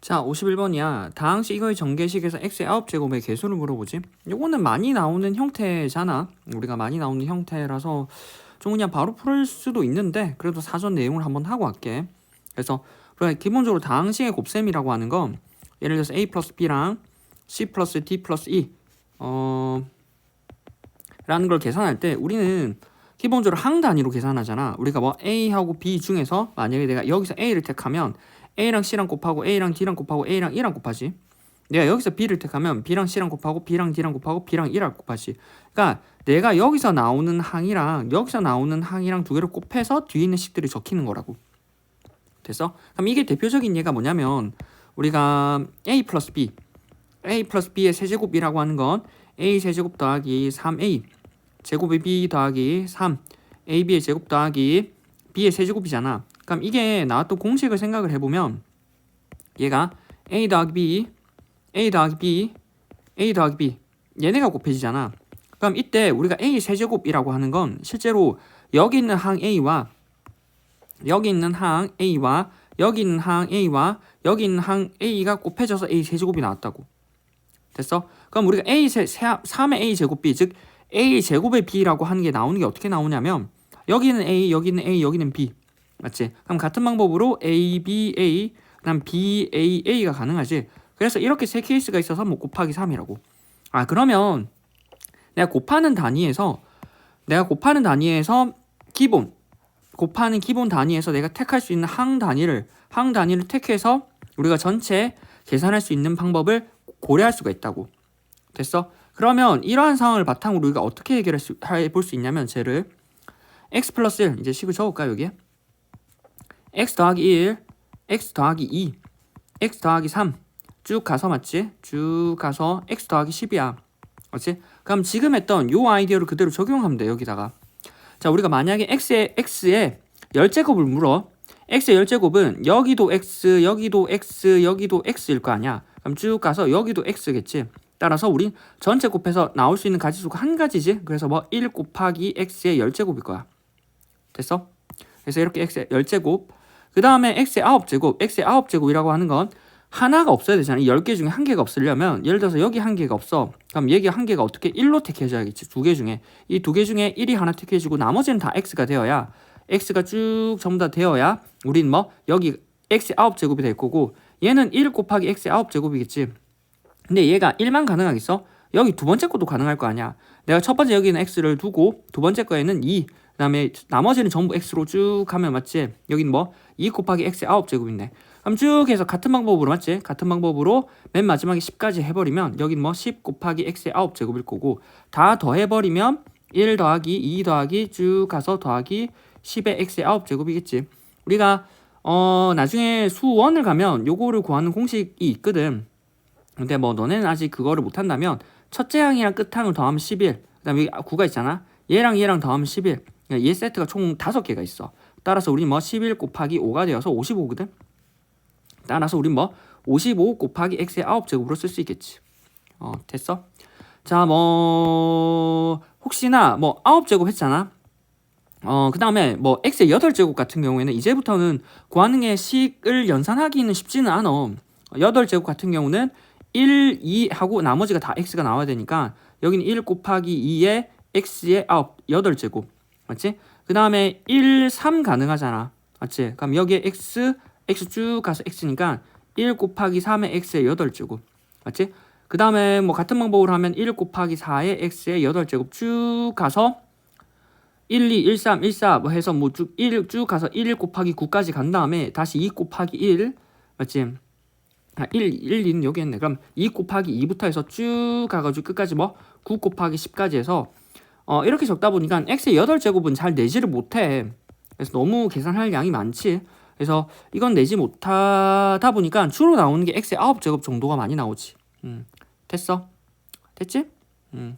자, 51번이야. 다항식 이거의 전개식에서 x의 9제곱의 개수를 물어보지. 요거는 많이 나오는 형태잖아. 우리가 많이 나오는 형태라서 좀 그냥 바로 풀 수도 있는데 그래도 사전 내용을 한번 하고 할게. 그래서 기본적으로 다항식의 곱셈이라고 하는 건 예를 들어서 a 플러스 b랑 c 플러스 d 플러스 e 어 라는 걸 계산할 때 우리는 기본적으로 항 단위로 계산하잖아. 우리가 뭐 a하고 b 중에서 만약에 내가 여기서 a를 택하면 A랑 C랑 곱하고 A랑 D랑 곱하고 A랑 E랑 곱하지. 내가 여기서 B를 택하면 B랑 C랑 곱하고 B랑 D랑 곱하고 B랑 E랑 곱하지. 그러니까 내가 여기서 나오는 항이랑 여기서 나오는 항이랑 두 개를 곱해서 뒤에 있는 식들이 적히는 거라고. 됐어? 그럼 이게 대표적인 예가 뭐냐면 우리가 A 플러스 B, A 플러스 B의 세제곱이라고 하는 건 A 세제곱 더하기 3A 제곱의 B 더하기 3 AB의 제곱 더하기 B의 세제곱이잖아. 그럼 이게 나왔던 공식을 생각을 해보면 얘가 a 더하기 b, a 더하기 b, a 더하기 b 얘네가 곱해지잖아. 그럼 이때 우리가 a 세제곱이라고 하는 건 실제로 여기 있는 항 a와 여기 있는 항 a와 여기 있는 항 a와 여기 있는 항 a가 곱해져서 a 세제곱이 나왔다고. 됐어? 그럼 우리가 a 세, 3의 a 제곱 b 즉 a 제곱의 b라고 하는 게 나오는 게 어떻게 나오냐면 여기는 a, 여기는 a, 여기는 b 맞지? 그럼 같은 방법으로 A, B, A, 그다음 B, A, A가 가능하지. 그래서 이렇게 세 케이스가 있어서 뭐 곱하기 3이라고. 아 그러면 내가 곱하는 단위에서 내가 곱하는 단위에서 기본 곱하는 기본 단위에서 내가 택할 수 있는 항 단위를 항 단위를 택해서 우리가 전체 계산할 수 있는 방법을 고려할 수가 있다고. 됐어? 그러면 이러한 상황을 바탕으로 우리가 어떻게 해결할 수, 해볼 수 있냐면 쟤를 x 플러스 1 이제 식을 적을까 여기에? X 더하기 1, x 더하기 2, x 더하기 3 쭉 가서 맞지? 쭉 가서 x 더하기 10이야. 맞지? 그럼 지금 했던 요 아이디어를 그대로 적용하면 돼 여기다가. 자 우리가 만약에 x의 x의 열제곱을 물어. x의 열제곱은 여기도 x, 여기도 x, 여기도 x일 거 아니야. 그럼 쭉 가서 여기도 x겠지. 따라서 우린 전체 곱해서 나올 수 있는 가지수가 한 가지지. 그래서 뭐 1 곱하기 x의 열제곱일 거야. 됐어? 그래서 이렇게 x의 열제곱 그 다음에 x의 아홉 제곱, x의 아홉 제곱이라고 하는 건 하나가 없어야 되잖아. 이 10개 중에 한 개가 없으려면 예를 들어서 여기 한 개가 없어. 그럼 여기 한 개가 어떻게 1로 택해져야겠지. 두 개 중에. 이 두 개 중에 1이 하나 택해지고 나머지는 다 x가 되어야 x가 쭉 전부 다 되어야 우린 뭐 여기 x의 아홉 제곱이 될 거고 얘는 1 곱하기 x의 아홉 제곱이겠지. 근데 얘가 1만 가능하겠어? 여기 두 번째 것도 가능할 거 아니야. 내가 첫 번째 여기는 x를 두고 두 번째 거에는 2, 그다음에 나머지는 전부 x로 쭉 가면 맞지? 여기는 뭐 2 곱하기 x의 9제곱인데. 그럼 쭉 해서 같은 방법으로 맞지? 같은 방법으로 맨 마지막에 10까지 해버리면 여기는 뭐 10 곱하기 x의 9제곱일 거고 다 더해버리면 1 더하기 2 더하기 쭉 가서 더하기 10의 x의 9제곱이겠지. 우리가 어 나중에 수원을 가면 요거를 구하는 공식이 있거든. 근데 뭐 너네는 아직 그거를 못한다면 첫째 항이랑 끝항을 더하면 11 그다음에 여기 9가 있잖아. 얘랑 얘랑 더하면 11 얘 세트가 총 다섯 개가 있어. 따라서 우리 뭐11 곱하기 5가 되어서 55거든. 따라서 우리 뭐55 곱하기 x의 9제곱으로 쓸 수 있겠지. 어, 됐어? 자, 뭐 혹시나 뭐 9제곱 했잖아. 어, 그다음에 뭐 x의 8제곱 같은 경우에는 이제부터는 구하는 게 식을 연산하기는 쉽지는 않아. 8제곱 같은 경우는 1, 2 하고 나머지가 다 x가 나와야 되니까 여기는 1 곱하기 2에 x의 9, 8제곱. 맞지? 그 다음에 1, 3 가능하잖아. 맞지? 그럼 여기에 x, x 쭉 가서 x니까 1 곱하기 3의 x의 8제곱. 맞지? 그 다음에 뭐 같은 방법으로 하면 1 곱하기 4의 x의 8제곱 쭉 가서 1, 2, 1, 3, 1, 4 뭐 해서 뭐 쭉 1, 쭉 가서 1 곱하기 9까지 간 다음에 다시 2 곱하기 1 맞지? 아, 1, 1, 2는 여기 했네. 그럼 2 곱하기 2부터 해서 쭉 가가지고 끝까지 뭐 9 곱하기 10까지 해서 어, 이렇게 적다 보니까 x의 8제곱은 잘 내지를 못해. 그래서 너무 계산할 양이 많지. 그래서 이건 내지 못하다 보니까 주로 나오는 게 x의 9제곱 정도가 많이 나오지. 음, 됐어? 됐지? 음.